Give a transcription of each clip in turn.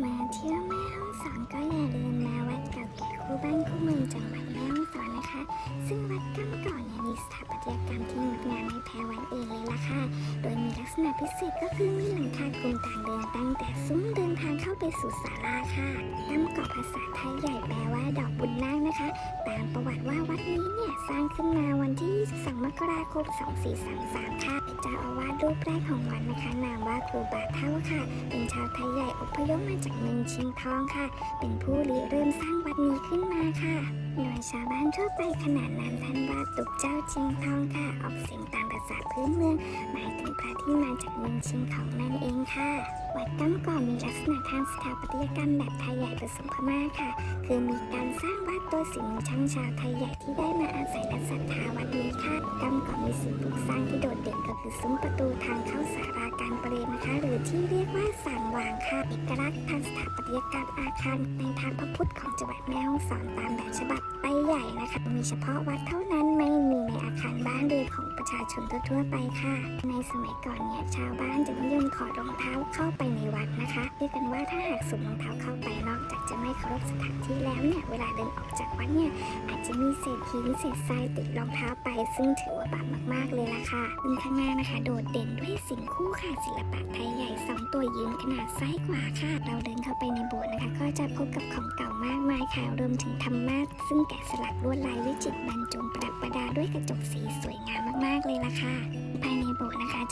มาเที่ยวแม่ห้องสอนก็อย่าลืมมาวัดเก่าแก่คู่บ้านคู่เมืองจังหวัดแม่ห้องสอนนะคะ ซึ่งวัดกำก่อนเนี่ยมีสถาปัตยกรรมที่งดงามไม่แพ้วัดอื่นเลยล่ะค่ะ โดยมีลักษณะพิเศษก็คือมีหลังคาคุมต่างเดินตั้งแต่ซุ้มเดินทางเข้าไปสู่ศาลาค่ะกำก่อภาษาไทยใหญ่แปลว่าดอกบุญนาคนะคะ ตามประวัติว่าวัดนี้เนี่ยสร้างขึ้นมา ที่22มกราคม2433 ค่ะเป็นเจ้าอาวาสรูปแรกของวัดนะคะ นามว่าครูบาเท่าค่ะ เป็นชาวไทยใหญ่อพยพมาจากเมืองเชียงทองค่ะ เป็นผู้ริเริ่มสร้าง ดนี้ขึ้นมาค่ะโดยชาวบ้านทั่วไปขนาดนั้นท่านว่าตุกเจ้าเชียงทองค่ะ ออกเสียงตามภาษาพื้นเมือง หมายถึงพระที่มาจากเมืองชียงของนั่นเองค่ะ วัดกั้มก่อนมีลักษณะทางสถาปัตยกรรมแบบไทยใหญ่ผสมพม่าค่ะ คือมีการสร้างวัดตัวสิ่งมีช่างชาวไทยใหญ่ที่ได้มาอาศัยและศรัทธาวัดนี้ค่ะกั้มก่อนมีสิ่งปลูกสร้างที่โดดเด่น ก็คือซุ้มประตูทางเข้าสาราการประเรียนนะคะ หรือที่เรียกว่าสางวางค่ะเอกลักษณ์ทางสถาปัตยกรรมอาคารในทางพระพุทธของจังหวัดแม่ฮ่องสอนตามแบบฉบับไปใหญ่นะคะ มีเฉพาะวัดเท่านั้นไม่มีในอาคารบ้านเรือนของประชาชนทั่วๆไปค่ะ ในสมัยก่อนเนี่ยชาวบ้านจะนิยมขอดรองเท้าเข้าไปในวัดนะคะเรียกกันว่าถ้าหากสวมรองเท้าเข้าไปนอกจาก เคารพสถานที่แล้วเนี่ยเวลาเดินออกจากวัดเนี่ยอาจจะมีเศษหินเศษทรายติดรองเท้าไป ซึ่งถือว่าบาปมากๆเลยล่ะค่ะซึ่งข้างหน้านะคะ โดดเด่นด้วยสิ่งคู่ค่ะศิลปะไทยใหญ่สองตัวยืนขนาดซ้ายขวาค่ะ เราเดินเข้าไปในโบสถ์นะคะ ก็จะพบกับของเก่ามากมายค่ะรวมถึงธรรมาสซึ่งแกะสลักลวดลายวิจิตรบรรจงประดับประดาด้วยกระจกสีสวยงามมากๆเลยล่ะค่ะ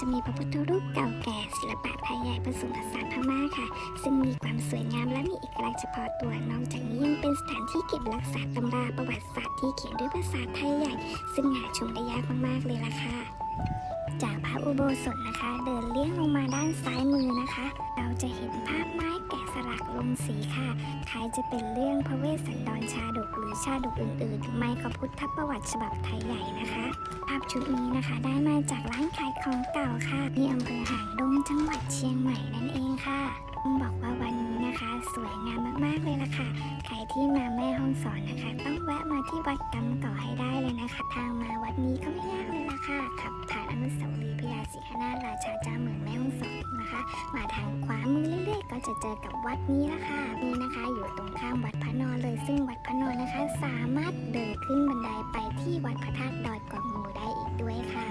จะมีพระพุทธรูปเก่าแก่ศิลปะไทยใหญ่ผสมผสานพม่าค่ะ ซึ่งมีความสวยงามและมีเอกลักษณ์เฉพาะตัวนอกจากนี้ยังเป็นสถานที่เก็บรักษาตำราประวัติศาสตร์ที่เขียนด้วยภาษาไทยใหญ่ ซึ่งหาชมได้ยากมากๆเลยล่ะค่ะจากพระอุโบสถนะคะ เดินเลี้ยงลงมาด้านซ้ายมือนะคะ เราจะเห็นภาพไม้แกะ สลักลงสีค่ะคล้ายจะเป็นเรื่องพระเวสสันดรชาดกหรือชาดกอื่นๆ ไม่ก็พุทธประวัติฉบับไทยใหญ่นะคะ ภาพชุดนี้นะคะได้มาจากร้านขายของเก่าค่ะที่อำเภอหางดงจังหวัดเชียงใหม่นั่นเองค่ะต้องบอกว่าวันนี้นะคะ สวยงามมากๆเลยล่ะค่ะ ใครที่มาแม่ห้องสอนนะคะ ต้องแวะมาที่วัดกำก่อให้ได้เลยนะคะ ทางมาวัดนี้ก็ไม่ยากเลยล่ะค่ะขับผ่านอนุสาวรีย์พญาศรีนาราชาเจ้าเมืองแม่ห้องสอนนะคะ มาทางขวามือ จะเจอกับวัดนี้ละค่ะนี่นะคะอยู่ตรงข้ามวัดพระนอนเลย ซึ่งวัดพระนอนนะคะ สามารถเดินขึ้นบันไดไปที่วัดพระธาตุดอยกองงูได้อีกด้วยค่ะ